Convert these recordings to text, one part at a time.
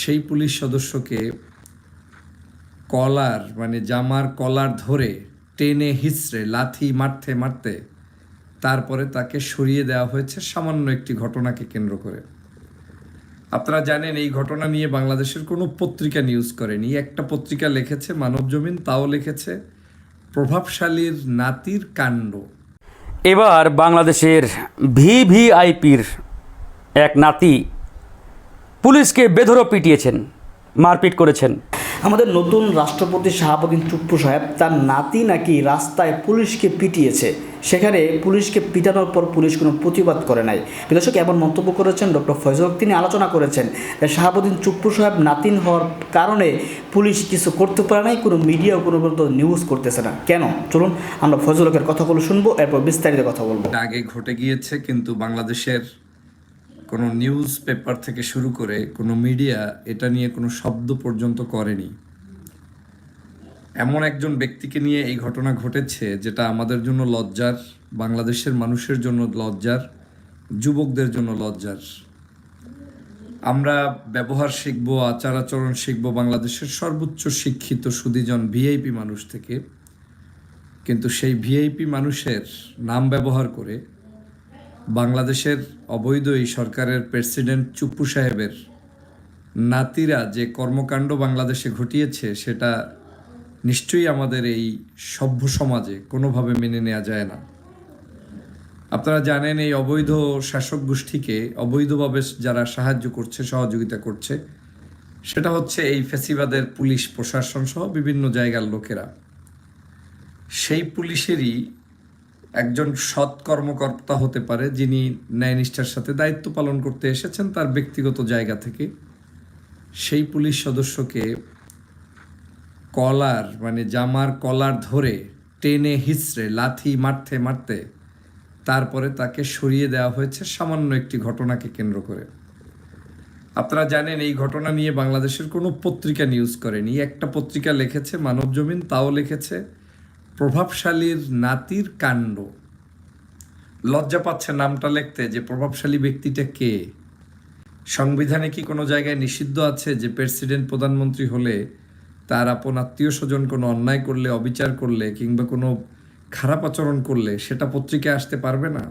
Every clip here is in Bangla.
সেই পুলিশ সদস্যকে কলার মানে জামার কলার ধরে টেনে হিচড়ে, লাথি মারতে মারতে তারপরে তাকে সরিয়ে দেওয়া হয়েছে সামান্য একটি ঘটনাকে কেন্দ্র করে। আপনারা জানেন, এই ঘটনা নিয়ে বাংলাদেশের কোনো পত্রিকা নিউজ করেনি। একটা পত্রিকা লিখেছে মানবজমিন তাও লিখেছে প্রভাবশালীর নাতির কাণ্ড। এবার বাংলাদেশের ভিভিআইপির এক নাতি পুলিশকে বেধরো পিটিয়েছেন মারপিট করেছেন। আমাদের নতুন রাষ্ট্রপতি শাহাবুদ্দিন চুপ্পু সাহেব তার নাতি নাকি রাস্তায় পুলিশকে পিটিয়েছে। সেখানে পুলিশকে পিটানোর পর পুলিশ কোনো প্রতিবাদ করে নাই। বিদর্শক এমন মন্তব্য করেছেন ডক্টর ফয়জল তিনি আলোচনা করেছেন যে শাহাবুদ্দিন চুপ্পু সাহেব নাতিন হওয়ার কারণে পুলিশ কিছু করতে পারে নাই কোনো মিডিয়াও কোনো পর্যন্ত নিউজ করতেছে না। কেন? চলুন আমরা ফয়জল হকের কথাগুলো শুনব এরপর বিস্তারিত কথা বলব। আগে ঘটে গিয়েছে কিন্তু বাংলাদেশের কোনো নিউজ পেপার থেকে শুরু করে কোনো মিডিয়া এটা নিয়ে কোনো শব্দ পর্যন্ত করেনি। এমন একজন ব্যক্তিকে নিয়ে এই ঘটনা ঘটেছে যেটা আমাদের জন্য লজ্জার, বাংলাদেশের মানুষের জন্য লজ্জার, যুবকদের জন্য লজ্জার। আমরা ব্যবহার শিখব আচার আচরণ শিখব বাংলাদেশের সর্বোচ্চ শিক্ষিত, সুদীজন ভিআইপি মানুষ থেকে। কিন্তু সেই ভিআইপি মানুষের নাম ব্যবহার করে বাংলাদেশের অবৈধ এই সরকারের প্রেসিডেন্ট চুপ্পু সাহেবের নাতিরা যে কর্মকাণ্ড বাংলাদেশে ঘটিয়েছে, সেটা নিশ্চয়ই আমাদের এই সভ্য সমাজে কোনোভাবে মেনে নেওয়া যায় না। আপনারা জানেন এই অবৈধ শাসক গোষ্ঠীকে অবৈধভাবে যারা সাহায্য করছে, সহযোগিতা করছে, সেটা হচ্ছে এই ফেসিবাদের পুলিশ প্রশাসন সহ বিভিন্ন জায়গার লোকেরা। সেই পুলিশেরই একজন সৎ কর্মকর্তা হতে পারে যিনি ন্যায়নিষ্ঠার সাথে দায়িত্ব পালন করতে এসেছেন তার ব্যক্তিগত জায়গা থেকে। সেই পুলিশ সদস্যকে কলার মানে জামার কলার ধরে টেনে হিচড়ে, লাথি মারতে মারতে তারপরে তাকে সরিয়ে দেওয়া হয়েছে সামান্য একটি ঘটনাকে কেন্দ্র করে। আপনারা জানেন এই ঘটনা নিয়ে বাংলাদেশের কোনো পত্রিকা নিউজ করেনি। একটা পত্রিকা লিখেছে মানবজমিন, তাও লিখেছে প্রভাবশালীর নাতির কাণ্ড। লজ্জা পাচ্ছে নামটা লিখতে যে প্রভাবশালী ব্যক্তিটা কে? সংবিধানে কি কোনো জায়গায় নিষিদ্ধ আছে যে প্রেসিডেন্ট, প্রধানমন্ত্রী হলে তার আপন আত্মীয় স্বজন কোনো অন্যায় করলে, অবিচার করলে কিংবা কোনো খারাপ আচরণ করলে সেটা পত্রিকায় আসতে পারবে না?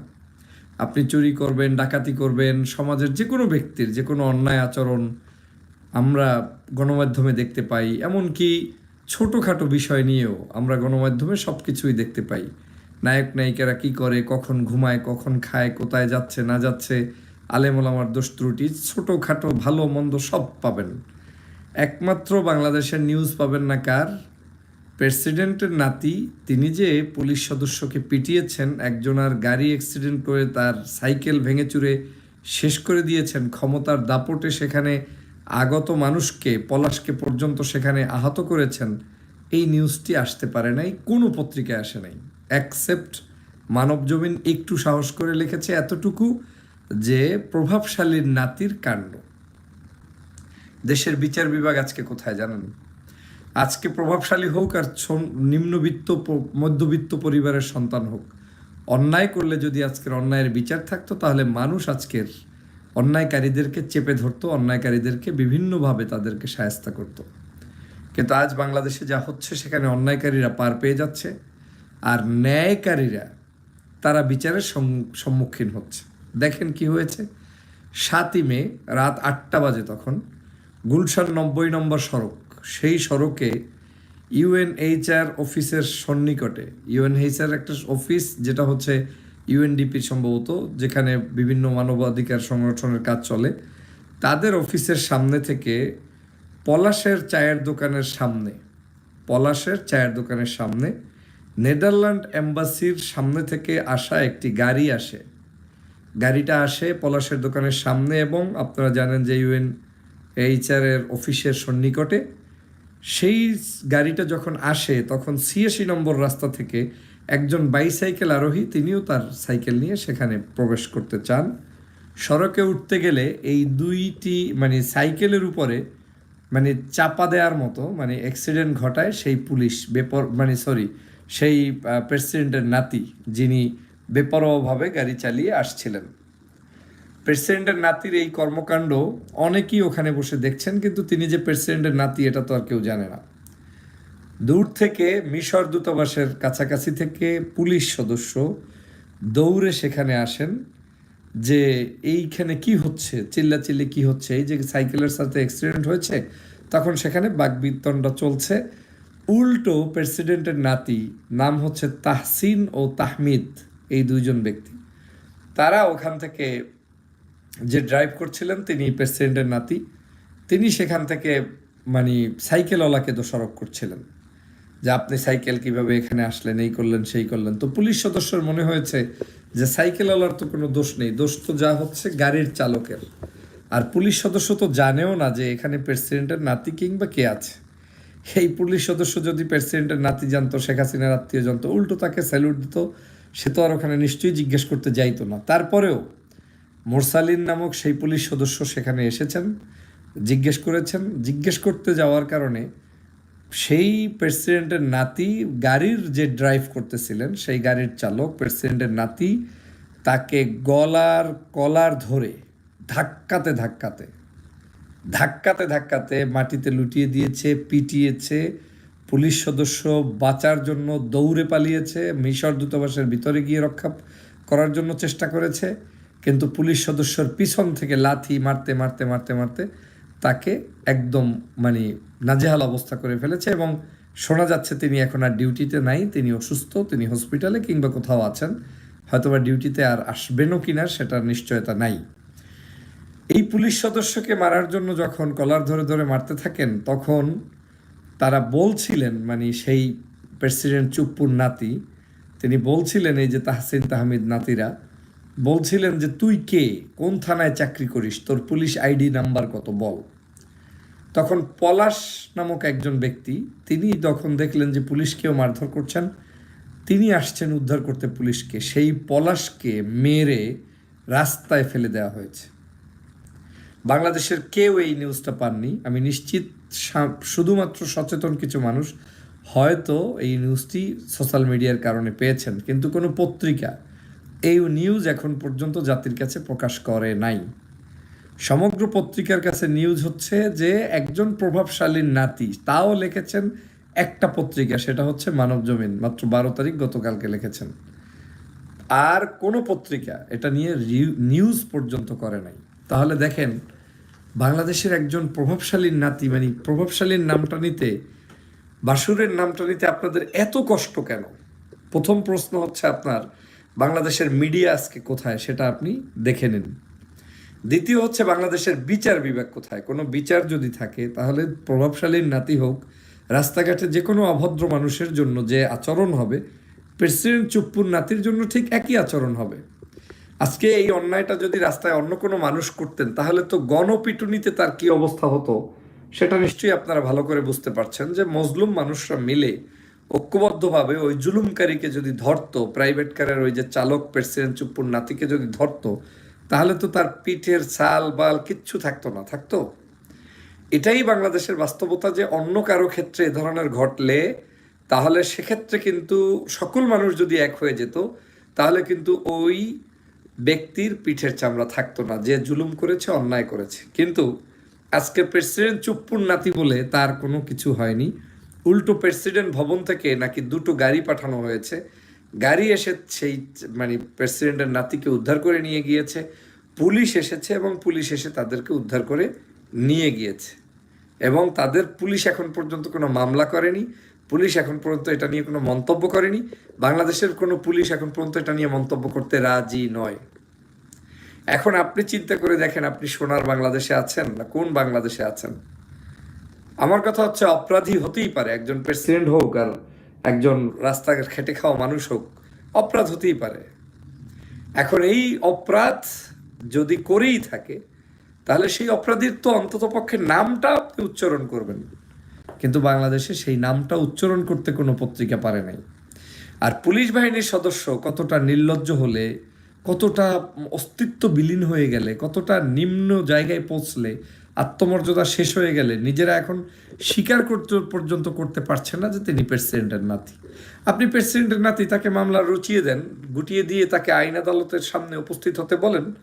আপনি চুরি করবেন, ডাকাতি করবেন, সমাজের যে কোনো ব্যক্তির যে কোনো অন্যায় আচরণ আমরা গণমাধ্যমে দেখতে পাই। এমনকি ছোটোখাটো বিষয় নিয়েও আমরা গণমাধ্যমে সব কিছুই দেখতে পাই। নায়ক, নায়িকারা কি করে, কখন ঘুমায়, কখন খায়, কোথায় যাচ্ছে, না যাচ্ছে আলেমোলামার দোষ ত্রুটি, ছোটোখাটো ভালো মন্দ সব পাবেন। একমাত্র বাংলাদেশের নিউজ পাবেন না কার? প্রেসিডেন্টের নাতি, তিনি যে পুলিশ সদস্যকে পিটিয়েছেন একজনার গাড়ি অ্যাক্সিডেন্ট করে তার সাইকেল ভেঙে চুরে শেষ করে দিয়েছেন, ক্ষমতার দাপটে সেখানে আগত মানুষকে, পলাশকে পর্যন্ত সেখানে আহত করেছেন, এই নিউজটি আসতে পারে নাই, কোনো পত্রিকায় আসে নাই। অ্যাকসেপ্ট মানবজমিন একটু সাহস করে লিখেছে এতটুকু যে, প্রভাবশালীর নাতির কাণ্ড। দেশের বিচার বিভাগ আজকে কোথায় জানেন? আজকে প্রভাবশালী হোক আর নিম্নবিত্ত মধ্যবিত্ত পরিবারের সন্তান হোক, অন্যায় করলে যদি আজকের অন্যায়ের বিচার থাকতো, তাহলে মানুষ আজকের অন্যায়কারীদেরকে চেপে ধরতো, অন্যায়কারীদেরকে বিভিন্নভাবে তাদেরকে সায়স্তা করত। কিন্তু আজ বাংলাদেশে যা হচ্ছে, সেখানে অন্যায়কারীরা পার পেয়ে যাচ্ছে আর ন্যায়কারীরা তারা বিচারের সম্মুখীন হচ্ছে। দেখেন কি হয়েছে? সাতই মে রাত আটটা বাজে তখন গুলশান নব্বই নম্বর সড়ক, সেই সড়কে ইউএনএইচআর অফিসের সন্নিকটে ইউএনএইচআর একটা অফিস যেটা হচ্ছে ইউএনডিপি সম্ভবত, যেখানে বিভিন্ন মানবাধিকার সংগঠনের কাজ চলে, তাদের অফিসের সামনে থেকে পলাশের চায়ের দোকানের সামনে, পলাশের চায়ের দোকানের সামনে, নেদারল্যান্ড এম্বাসির সামনে থেকে আসা একটি গাড়ি আসে। গাড়িটা আসে পলাশের দোকানের সামনে এবং আপনারা জানেন যে ইউএন এইচআর এর অফিসের সন্নিকটে, সেই গাড়িটা যখন আসে, তখন ছিয়াশি নম্বর রাস্তা থেকে একজন বাইসাইকেল আরোহী, তিনিও তার সাইকেল নিয়ে সেখানে প্রবেশ করতে চান। সড়কে উঠতে গেলে এই দুইটি মানে সাইকেলের উপরে মানে চাপা দেওয়ার মতো মানে অ্যাক্সিডেন্ট ঘটায় সেই পুলিশ বেপর মানে সরি সেই প্রেসিডেন্টের নাতি, যিনি বেপরোয়াভাবে গাড়ি চালিয়ে আসছিলেন। প্রেসিডেন্টের নাতির এই কর্মকাণ্ড অনেকেই ওখানে বসে দেখছেন, কিন্তু তিনি যে প্রেসিডেন্টের নাতি, এটা তো আর কেউ জানে না। দূর থেকে মিশর দূতাবাসের কাছাকাছি থেকে পুলিশ সদস্য দৌড়ে সেখানে আসেন যে এইখানে কি হচ্ছে, চিল্লাচিল্লি কি হচ্ছে, এই যে সাইকেলের সাথে অ্যাক্সিডেন্ট হয়েছে, তখন সেখানে বাগবিতণ্ডা চলছে। উল্টো প্রেসিডেন্টের নাতি, নাম হচ্ছে তাহসিন ও তাহমিদ, এই দুইজন ব্যক্তি। তারা ওখান থেকে যে ড্রাইভ করছিলেন, তিনি প্রেসিডেন্টের নাতি, তিনি সেখান থেকে মানে সাইকেলওয়ালাকে দোষারোপ করছিলেন। যে আপনি সাইকেল কীভাবে এখানে আসলেন, এই করলেন, সেই করলেন। তো পুলিশ সদস্যর মনে হয়েছে যে সাইকেলওয়ালার তো কোনো দোষ নেই। দোষ তো যা হচ্ছে গাড়ির চালকের। আর পুলিশ সদস্য তো জানেও না যে এখানে প্রেসিডেন্টের নাতি কিংবা কে আছে। এই পুলিশ সদস্য যদি প্রেসিডেন্টের নাতি জানতো, শেখ হাসিনার আত্মীয় জানতো, উল্টো তাকে স্যালুট দিত, সে তো আর ওখানে নিশ্চয়ই জিজ্ঞেস করতে যাইতো না। তারপরেও মোরসালিন নামক সেই পুলিশ সদস্য সেখানে এসেছেন, জিজ্ঞেস করেছেন। জিজ্ঞেস করতে যাওয়ার কারণে সেই প্রেসিডেন্টের নাতি গাড়ির যে ড্রাইভ করতেছিলেন, সেই গাড়ির চালক প্রেসিডেন্টের নাতি তাকে গলার কলার ধরে ধাক্কাতে ধাক্কাতে ধাক্কাতে ধাক্কাতে মাটিতে লুটিয়ে দিয়েছে, পিটিয়েছে, পুলিশ সদস্য বাঁচার জন্য দৌড়ে পালিয়েছে, মিশর দূতাবাসের ভিতরে গিয়ে রক্ষা করার জন্য চেষ্টা করেছে, কিন্তু পুলিশ সদস্যর পিছন থেকে লাথি মারতে মারতে মারতে মারতে তাকে একদম মানে নাজেহাল অবস্থা করে ফেলেছে এবং শোনা যাচ্ছে তিনি এখন আর ডিউটিতে নাই, তিনি অসুস্থ, তিনি হসপিটালে কিংবা কোথাও আছেন, হয়তোবা ডিউটিতে আর আসবেনও কিনা সেটার নিশ্চয়তা নাই। এই পুলিশ সদস্যকে মারার জন্য যখন কলার ধরে ধরে মারতে থাকেন, তখন তারা বলছিলেন মানে সেই প্রেসিডেন্ট চুপ্পুর নাতি, তিনি বলছিলেন, এই যে তাহসিন তাহমিদ নাতিরা বলছিলেন যে, তুই কে? কোন থানায় চাকরি করিস? তোর পুলিশ আইডি নাম্বার কত? বল। তখন পলাশ নামক একজন ব্যক্তি, তিনি তখন দেখলেন যে পুলিশকেও মারধর করছেন। তিনি আসছেন উদ্ধার করতে পুলিশকে। সেই পলাশকে মেরে রাস্তায় ফেলে দেওয়া হয়েছে। বাংলাদেশের কেউ এই নিউজটা পাননি। আমি নিশ্চিত শুধুমাত্র সচেতন কিছু মানুষ হয়তো এই নিউজটি সোশ্যাল মিডিয়ার কারণে পেয়েছেন। কিন্তু কোনো পত্রিকা এই নিউজ এখন পর্যন্ত জাতির কাছে প্রকাশ করে নাই। সমগ্র পত্রিকার কাছে নিউজ হচ্ছে যে একজন প্রভাবশালীর নাতি, তাও লিখেছেন একটা পত্রিকা, সেটা হচ্ছে মানব জমিন মাত্র বারো তারিখ গতকালকে লিখেছেন। আর কোনো পত্রিকা এটা নিয়ে নিউজ পর্যন্ত করে নাই। তাহলে দেখেন, বাংলাদেশের একজন প্রভাবশালীর নাতি মানে প্রভাবশালীর নামটা নিতে, বাসুরের নামটা নিতে আপনাদের এত কষ্ট কেন? প্রথম প্রশ্ন হচ্ছে আপনার বাংলাদেশের মিডিয়া আজকে কোথায় সেটা আপনি দেখে নিন। দ্বিতীয় হচ্ছে বাংলাদেশের বিচার বিভাগ কোথায়? কোনো বিচার যদি থাকে, তাহলে প্রভাবশালীর নাতি হোক, রাস্তাঘাটে যে কোনো অভদ্র মানুষের জন্য যে আচরণ হবে, প্রেসিডেন্ট চুপ্পুর নাতির জন্য ঠিক একই আচরণ হবে। আজকে এই অন্যায়টা যদি রাস্তায় অন্য কোনো মানুষ করতেন, তাহলে তো গণপিটুনিতে তার কি অবস্থা হতো, সেটা নিশ্চয়ই আপনারা ভালো করে বুঝতে পারছেন যে মজলুম মানুষরা মিলে ঐক্যবদ্ধভাবে ওই জুলুমকারীকে যদি ধরতো প্রাইভেট কারের ওই যে চালক প্রেসিডেন্ট চুপ্পুর নাতিকে যদি ধরতো, তাহলে তো তার পিঠের ছাল, বাল কিচ্ছু থাকতো না, থাকতো? এটাই বাংলাদেশের বাস্তবতা যে অন্য কারও ক্ষেত্রে এ ধরনের ঘটলে, তাহলে সেক্ষেত্রে কিন্তু সকল মানুষ যদি এক হয়ে যেত, তাহলে কিন্তু ওই ব্যক্তির পিঠের চামড়া থাকতো না, যে জুলুম করেছে, অন্যায় করেছে। কিন্তু আজকে প্রেসিডেন্ট চুপ্পুর নাতি বলে তার কোনো কিছু হয়নি। উল্টো প্রেসিডেন্ট ভবন থেকে নাকি দুটো গাড়ি পাঠানো হয়েছে। গাড়ি এসে সেই মানে প্রেসিডেন্টের নাতিকে উদ্ধার করে নিয়ে গিয়েছে। পুলিশ এসেছে এবং পুলিশ এসে তাদেরকে উদ্ধার করে নিয়ে গিয়েছে। এবং তাদের পুলিশ এখন পর্যন্ত কোনো মামলা করেনি। পুলিশ এখন পর্যন্ত এটা নিয়ে কোনো মন্তব্য করেনি। বাংলাদেশের কোনো পুলিশ এখন পর্যন্ত এটা নিয়ে মন্তব্য করতে রাজি নয়। এখন আপনি চিন্তা করে দেখেন, আপনি সোনার বাংলাদেশে আছেন না কোন বাংলাদেশে আছেন? আমার কথা হচ্ছে অপরাধী হতেই পারে, একজন প্রেসিডেন্ট হোক আর একজন রাস্তাঘাট খেটে খাওয়া মানুষ হোক, অপরাধ হতেই পারে। এখন এই অপরাধ যদি করেই থাকে, তাহলে সেই অপরাধীর তো অন্তত পক্ষে নামটা আপনি উচ্চারণ করবেন। কিন্তু বাংলাদেশে সেই নামটা উচ্চারণ করতে কোনো পত্রিকা পারে নাই। আর পুলিশ বাহিনীর সদস্য কতটা নির্লজ্জ হলে, কতটা অস্তিত্ব বিলীন হয়ে গেলে, কতটা নিম্ন জায়গায় পৌঁছলে আত্মমর্যাদা শেষ হয়ে গেলে নিজেরা এখন স্বীকার করতে পর্যন্ত করতে পারছে না যে তিনি প্রেসিডেন্টের নাতি। আপনি প্রেসিডেন্টের নাতি তাকে মামলা রচিয়ে দেন, গুটিয়ে দিয়ে তাকে আইন আদালতের সামনে উপস্থিত হতে বলেন।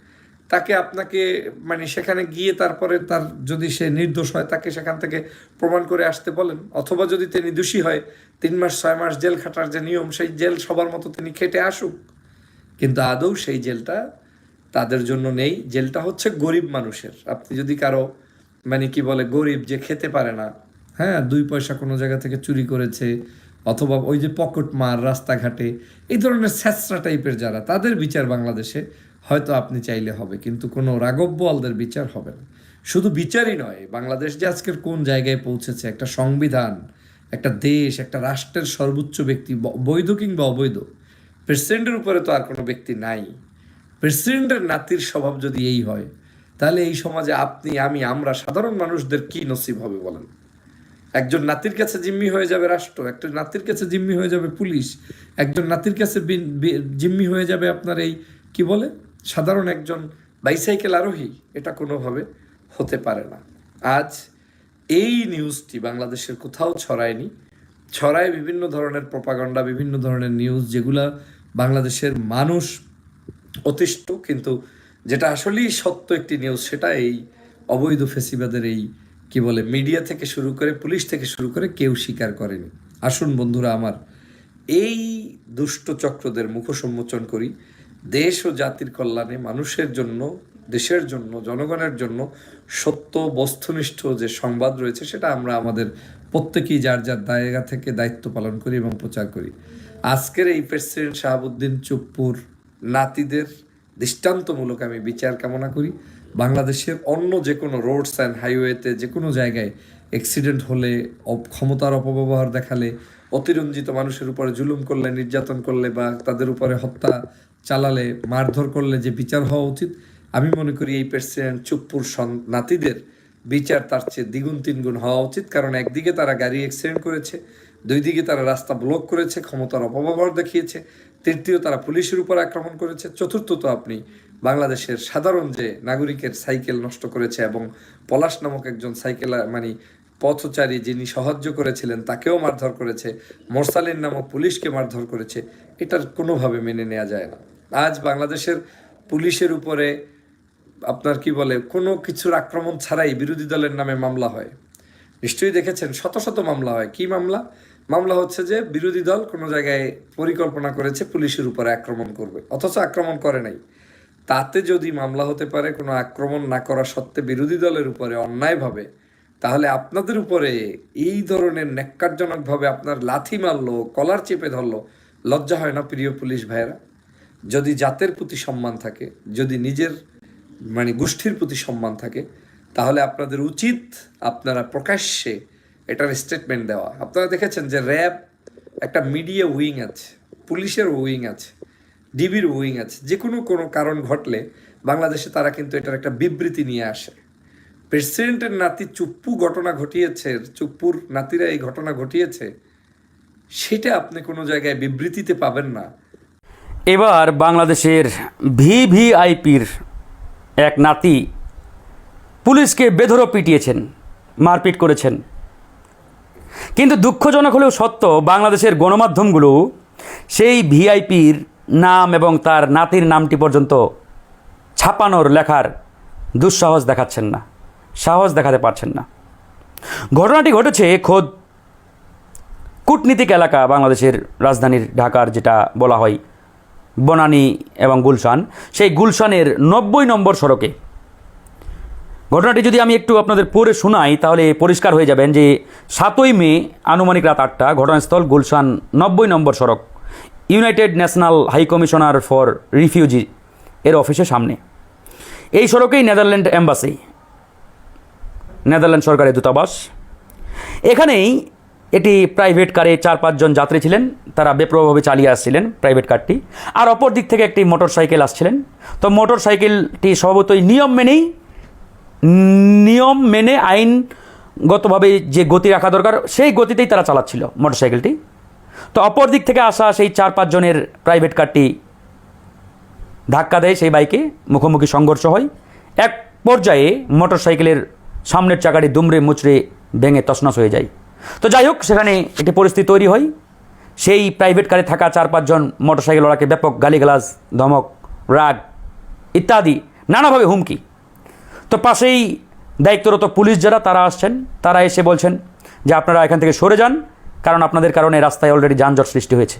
তাকে আপনাকে মানে সেখানে গিয়ে তারপরে তার যদি সে নির্দোষ হয়, তাকে সেখান থেকে প্রমাণ করে আসতে বলেন। অথবা যদি তিনি দোষী হয়, তিন মাস, ছয় মাস জেল খাটার যে নিয়ম, সেই জেল সবার মতো তিনি খেটে আসুক। কিন্তু আদৌ সেই জেলটা তাদের জন্য নেই। জেলটা হচ্ছে গরিব মানুষের। আপনি যদি কারও মানে কি বলে, গরিব যে খেতে পারে না হ্যাঁ দুই পয়সা কোনো জায়গা থেকে চুরি করেছে, অথবা ওই যে পকেট মার রাস্তাঘাটে, এই ধরনের স্যাঁচরা টাইপের যারা, তাদের বিচার বাংলাদেশে হয়তো আপনি চাইলে হবে, কিন্তু কোনো রাঘব বোয়ালদের বিচার হবে না। শুধু বিচারই নয়, বাংলাদেশ যে আজকের কোন জায়গায় পৌঁছেছে, একটা সংবিধান, একটা দেশ, একটা রাষ্ট্রের সর্বোচ্চ ব্যক্তি বৈধ কিংবা অবৈধ প্রেসিডেন্টের উপরে তো আর কোনো ব্যক্তি নাই। প্রেসিডেন্টের নাতির স্বভাব যদি এই হয়, তাহলে এই সমাজে আপনি, আমি, আমরা সাধারণ মানুষদের কি নসিব হবে বলেন? একজন নাতির কাছে জিম্মি হয়ে যাবে রাষ্ট্র, একটা নাতির কাছে জিম্মি হয়ে যাবে পুলিশ, একজন নাতির কাছে জিম্মি হয়ে যাবে আপনার এই, কি বলে? সাধারণ একজন বাইসাইকেল আরোহী, এটা কোনোভাবে হতে পারে না। আজ এই নিউজটি বাংলাদেশের কোথাও ছড়ায়নি। ছড়ায় বিভিন্ন ধরনের প্রপাগন্ডা, বিভিন্ন ধরনের নিউজ, যেগুলা বাংলাদেশের মানুষ অতিষ্ঠ, কিন্তু যেটা আসলেই সত্য একটি নিউজ সেটা এই অবৈধ ফেসিবাদের এই, কি বলে মিডিয়া থেকে শুরু করে, পুলিশ থেকে শুরু করে কেউ স্বীকার করেনি। আসুন বন্ধুরা আমার, এই দুষ্ট চক্রদের মুখোন্মোচন করি। দেশ ও জাতির কল্যাণে মানুষের জন্য, দেশের জন্য, জনগণের জন্য সত্য, বস্তুনিষ্ঠ যে সংবাদ রয়েছে, সেটা আমরা আমাদের প্রত্যেকেই যার যার জায়গা থেকে দায়িত্ব পালন করি এবং প্রচার করি। আজকের এই প্রেসিডেন্ট শাহাবুদ্দিন চুপ্পুর নাতিদের দৃষ্টান্তমূলক আমি বিচার কামনা করি। বাংলাদেশের অন্য যে কোনো রোডস অ্যান্ড হাইওয়েতে যে কোনো জায়গায় অ্যাক্সিডেন্ট হলে ক্ষমতার অপব্যবহার দেখালে, অতিরঞ্জিত মানুষের উপরে জুলুম করলে, নির্যাতন করলে বা তাদের উপরে হত্যা চালালে, মারধর করলে যে বিচার হওয়া উচিত, আমি মনে করি এই প্রেসিডেন্ট চুপ্পুর নাতিদের বিচার তার চেয়ে দ্বিগুণ তিনগুণ হওয়া উচিত। কারণ একদিকে তারা গাড়ি অ্যাক্সিডেন্ট করেছে, দুই দিকে তারা রাস্তা ব্লক করেছে, ক্ষমতার অপব্যবহার দেখিয়েছে তৃতীয় তারা পুলিশের উপর আক্রমণ করেছে। চতুর্থ তো আপনি বাংলাদেশের সাধারণ যে নাগরিকের সাইকেল নষ্ট করেছে এবং পলাশ নামক একজন সাইকেল মানে পথচারী যিনি সাহায্য করেছিলেন, তাকেও মারধর করেছে। মোরসালিন নামক পুলিশকে মারধর করেছে। এটার কোনোভাবে মেনে নেওয়া যায় না। আজ বাংলাদেশের পুলিশের উপরে আপনার কি বলে, কোনো কিছুর আক্রমণ ছাড়াই বিরোধী দলের নামে মামলা হয়। নিশ্চয়ই দেখেছেন, শত শত মামলা হয়। কি মামলা? মামলা হচ্ছে যে বিরোধী দল কোনো জায়গায় পরিকল্পনা করেছে পুলিশের উপরে আক্রমণ করবে, অথচ আক্রমণ করে নাই। তাতে যদি মামলা হতে পারে, কোনো আক্রমণ না করা সত্ত্বে বিরোধী দলের উপরে অন্যায়ভাবে তাহলে আপনাদের উপরে এই ধরনের ন্যাক্কারজনকভাবে আপনার লাথি মারলো, কলার চেপে ধরলো, লজ্জা হয় না প্রিয় পুলিশ ভাইয়েরা? যদি জাতের প্রতি সম্মান থাকে, যদি নিজের মানে গোষ্ঠীর প্রতি সম্মান থাকে, তাহলে আপনাদের উচিত আপনারা প্রকাশ্যে এটার স্টেটমেন্ট দেওয়া। আপনারা দেখেছেন যে র্যাব একটা মিডিয়া উইং আছে, পুলিশের উইং আছে ডিবির উইং আছে, যে কোনো কোনো কারণ ঘটলে বাংলাদেশে তারা কিন্তু এটার একটা বিবৃতি নিয়ে আসে। প্রেসিডেন্টের নাতি চুপ্পু ঘটনা ঘটিয়েছে, চুপ্পুর নাতিরা এই ঘটনা ঘটিয়েছে, সেটা আপনি কোনো জায়গায় বিবৃতিতে পাবেন না। এবার বাংলাদেশের ভিভিআইপির এক নাতি পুলিশকে বেধরো পিটিয়েছেন, মারপিট করেছেন। কিন্তু দুঃখজনক হলেও সত্য, বাংলাদেশের গণমাধ্যমগুলো সেই ভিআইপির নাম এবং তার নাতির নামটি পর্যন্ত ছাপানোর লেখার দুঃসাহস দেখাচ্ছেন না, সাহস দেখাতে পারছেন না। ঘটনাটি ঘটেছে খোদ কূটনীতিক এলাকা বাংলাদেশের রাজধানীর ঢাকার যেটা বলা হয় বনানী এবং গুলশান। সেই গুলশানের নব্বই নম্বর সড়কে ঘটনাটি যদি আমি একটু আপনাদের পড়ে শোনাই, তাহলে পরিষ্কার হয়ে যাবেন যে সাতই মে, আনুমানিক রাত আটটা, ঘটনাস্থল গুলশান নব্বই নম্বর সড়ক, United National High Commissioner for Refugee এর অফিসের সামনে। এই সড়কেই নেদারল্যান্ড অ্যাম্বাসি নেদারল্যান্ড সরকারের দূতাবাস। এখানেই এটি প্রাইভেট কারে চার পাঁচজন যাত্রী ছিলেন, তারা বেপ্রভাবে চালিয়ে আসছিলেন প্রাইভেট কারটি। আর অপর দিক থেকে একটি মোটর সাইকেল আসছিলেন। তো মোটর সাইকেলটি স্বভাবতই নিয়ম মেনেই নিয়ম মেনে আইনগতভাবে যে গতি রাখা দরকার, সেই গতিতেই তারা চালাচ্ছিল মোটর সাইকেলটি তো অপর দিক থেকে আসা সেই চার পাঁচজনের প্রাইভেট কারটি ধাক্কা দেয় সেই বাইকে, মুখোমুখি সংঘর্ষ হয়। এক পর্যায়ে মোটর সাইকেলের সামনের চাকাটি দুমড়ে মুচড়ে ভেঙে তছনছ হয়ে যায়। তো যাই হোক, সেখানে একটি পরিস্থিতি তৈরি হয়। সেই প্রাইভেট কারে থাকা চার পাঁচজন মোটর সাইকেলওয়ালাকে ব্যাপক গালিগালাজ, ধমক, রাগ ইত্যাদি নানাভাবে হুমকি। তো পাশেই দায়িত্বরত পুলিশ যারা, তারা আসছেন। তারা এসে বলছেন যে আপনারা এখান থেকে সরে যান, কারণ আপনাদের কারণে রাস্তায় অলরেডি যানজট সৃষ্টি হয়েছে।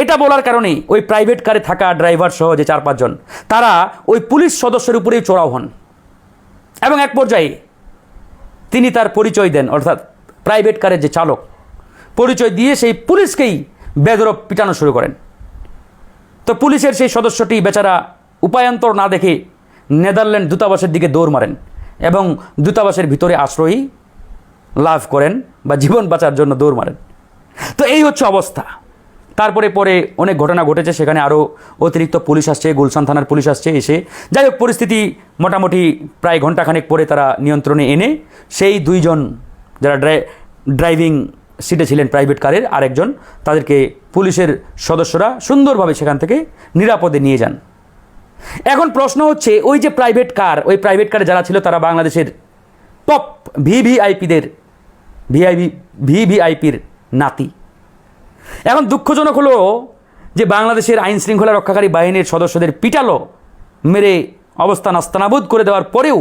এটা বলার কারণেই ওই প্রাইভেট কারে থাকা ড্রাইভার সহ যে চার পাঁচজন, তারা ওই পুলিশ সদস্যের উপরেই চড়াও হন। এবং এক পর্যায়ে তিনি তার পরিচয় দেন, অর্থাৎ প্রাইভেট কারের যে চালক, পরিচয় দিয়ে সেই পুলিশকেই বেদরব পিটানো শুরু করেন। তো পুলিশের সেই সদস্যটি বেচারা উপায়ান্তর না দেখে নেদারল্যান্ড দূতাবাসের দিকে দৌড় মারেন এবং দূতাবাসের ভিতরে আশ্রয়ী লাভ করেন বা জীবন বাঁচার জন্য দৌড় মারেন। তো এই হচ্ছে অবস্থা। তারপরে পরে অনেক ঘটনা ঘটেছে, সেখানে আরও অতিরিক্ত পুলিশ আসছে, গুলশান থানার পুলিশ আসছে এসে। যাই হোক, পরিস্থিতি মোটামুটি প্রায় ঘন্টাখানেক পরে তারা নিয়ন্ত্রণে এনে সেই দুইজন যারা ড্রাই, ড্রাইভিং সিটে ছিলেন প্রাইভেট কারের, আরেকজন তাদেরকে পুলিশের সদস্যরা সুন্দরভাবে সেখান থেকে নিরাপদে নিয়ে যান। এখন প্রশ্ন হচ্ছে, ওই যে প্রাইভেট কার ওই প্রাইভেট কারে যারা ছিল তারা বাংলাদেশের টপ ভিভিআইপিদের ভিআইপি ভিভিআইপির নাতি। এখন দুঃখজনক হলো যে বাংলাদেশের আইন শৃঙ্খলা রক্ষাকারী বাহিনীর সদস্যদের পিটালো, মেরে অবস্থান আস্তানাবুদ করে দেওয়ার পরেও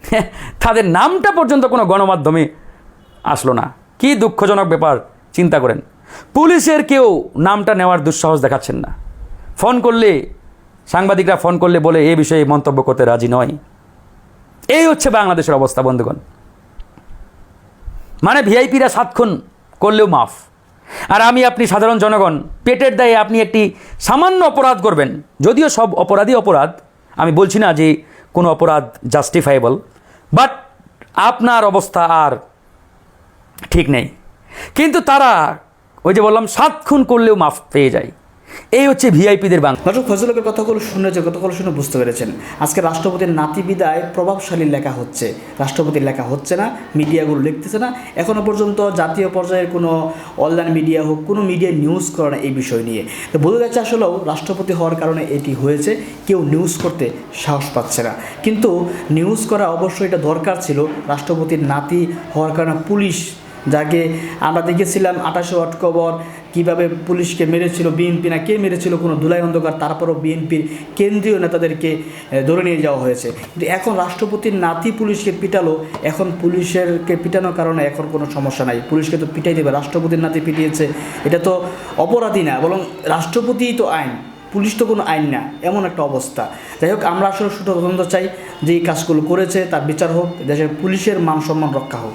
তাদের নামটা পর্যন্ত কোনো গণমাধ্যমে আসলো না। কি দুঃখজনক ব্যাপার, চিন্তা করেন। পুলিশের কেউ নামটা নেওয়ার দুঃসাহস দেখাচ্ছেন না। ফোন করলে সাংবাদিকরা ফোন করলে বলে, এ বিষয়ে মন্তব্য করতে রাজি নয়। এই হচ্ছে বাংলাদেশের অবস্থা, বন্ধুগণ। মানে ভিআইপিরা সাতক্ষণ করলেও মাফ। আর আমি, আপনি সাধারণ জনগণ, পেটের দায়ে আপনি একটি সামান্য অপরাধ করবেন। যদিও সব অপরাধী অপরাধ, আমি বলছি না যে কোনো অপরাধ জাস্টিফাইবল বাট আপনার অবস্থা আর ঠিক নেই। কিন্তু তারা, ওই যে বললাম সাত খুন করলেও মাফ পেয়ে যায়। এই হচ্ছে ভিআইপিদের বাংলা। দর্শক ফজলকের কথাগুলো শুনে যে কথাগুলো শুনে বুঝতে পেরেছেন। আজকে রাষ্ট্রপতির নাতি বিদায় প্রভাবশালী লেখা হচ্ছে। রাষ্ট্রপতির লেখা হচ্ছে না, মিডিয়াগুলো লিখতেছে না। এখনও পর্যন্ত জাতীয় পর্যায়ের কোনো অনলাইন মিডিয়া হোক, কোনো মিডিয়া নিউজ করে না এই বিষয় নিয়ে। তো বোঝা যাচ্ছে আসলেও রাষ্ট্রপতি হওয়ার কারণে এটি হয়েছে, কেউ নিউজ করতে সাহস পাচ্ছে না। কিন্তু নিউজ করা অবশ্যই এটা দরকার ছিল। রাষ্ট্রপতির নাতি হওয়ার কারণে পুলিশ যাকে আমরা দেখেছিলাম আঠাশে অক্টোবর কীভাবে পুলিশকে মেরেছিল বিএনপি না কে মেরেছিল কোনো দুলাই অন্ধকার, তারপরও বিএনপির কেন্দ্রীয় নেতাদেরকে ধরে নিয়ে যাওয়া হয়েছে। কিন্তু এখন রাষ্ট্রপতির নাতি পুলিশকে পিটালো, এখন পুলিশেরকে পিটানোর কারণে এখন কোনো সমস্যা নাই। পুলিশকে তো পিটাই দেবে, রাষ্ট্রপতির নাতি পিটিয়েছে। এটা তো অপরাধী না, বরং রাষ্ট্রপতিই তো আইন, পুলিশ তো কোনো আইন না, এমন একটা অবস্থা। যাই হোক, আমরা আসলে সুতো তদন্ত চাই যে এই কাজগুলো করেছে, তার বিচার হোক, দেশের পুলিশের মান সম্মান রক্ষা হোক।